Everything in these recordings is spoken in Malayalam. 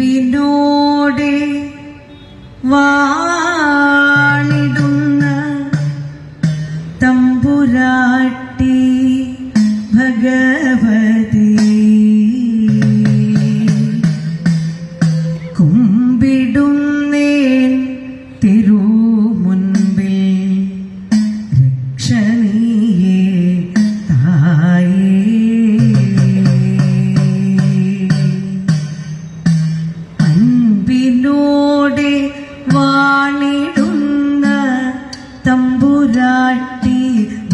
അൻപിനോടെ വാണിടുന്ന തമ്പുരാട്ടി ഭഗ നിന്നിലൂടെ വാളിടുന്ന തമ്പുരാട്ടി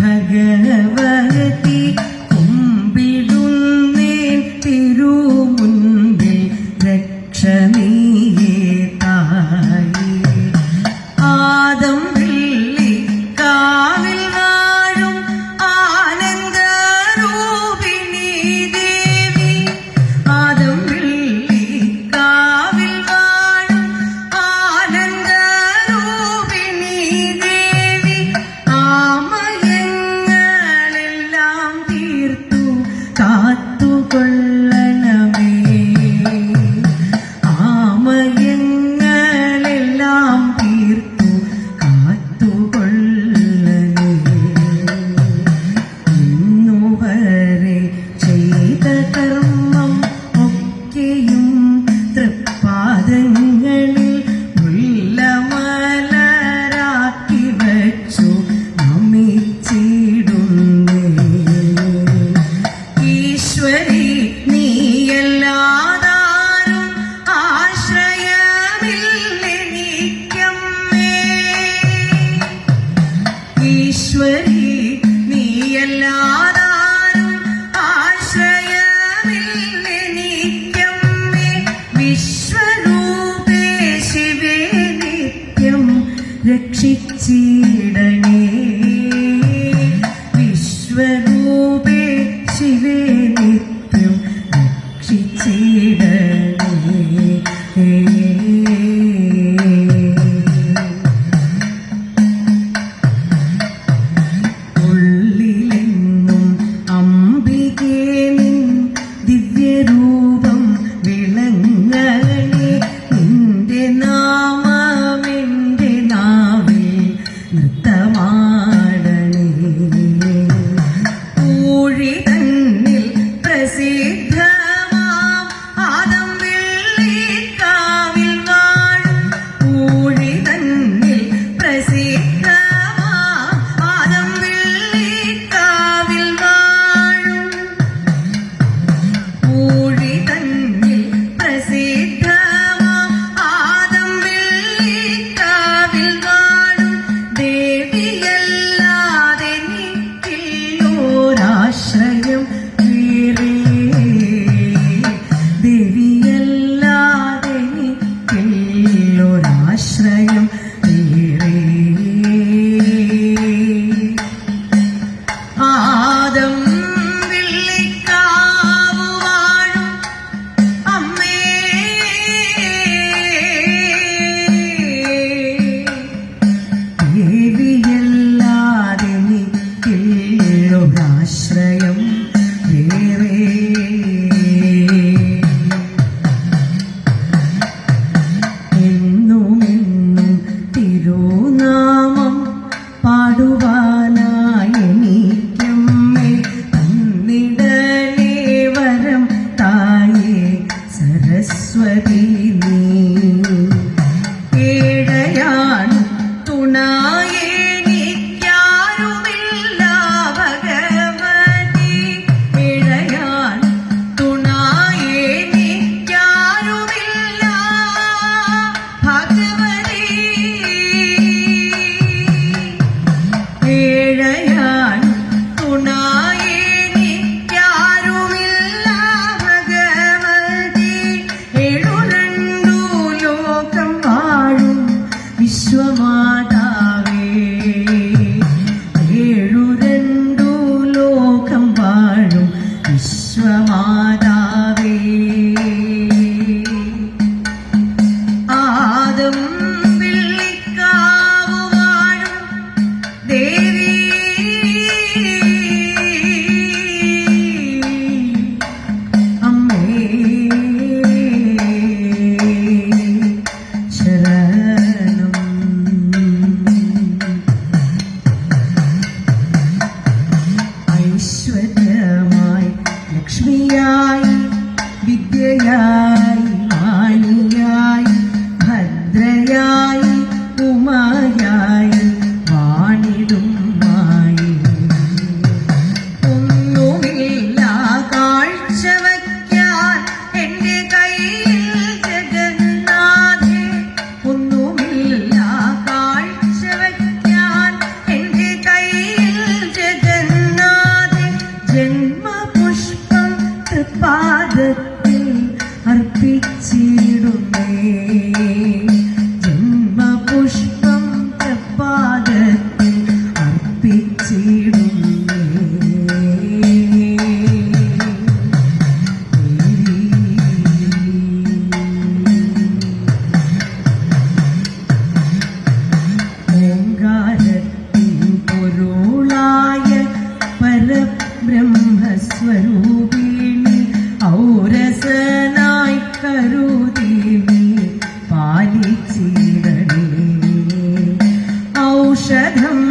ഭഗവ കാ രക്ഷിച്ചിട see Mm-hmm. father ಸಂಘಂ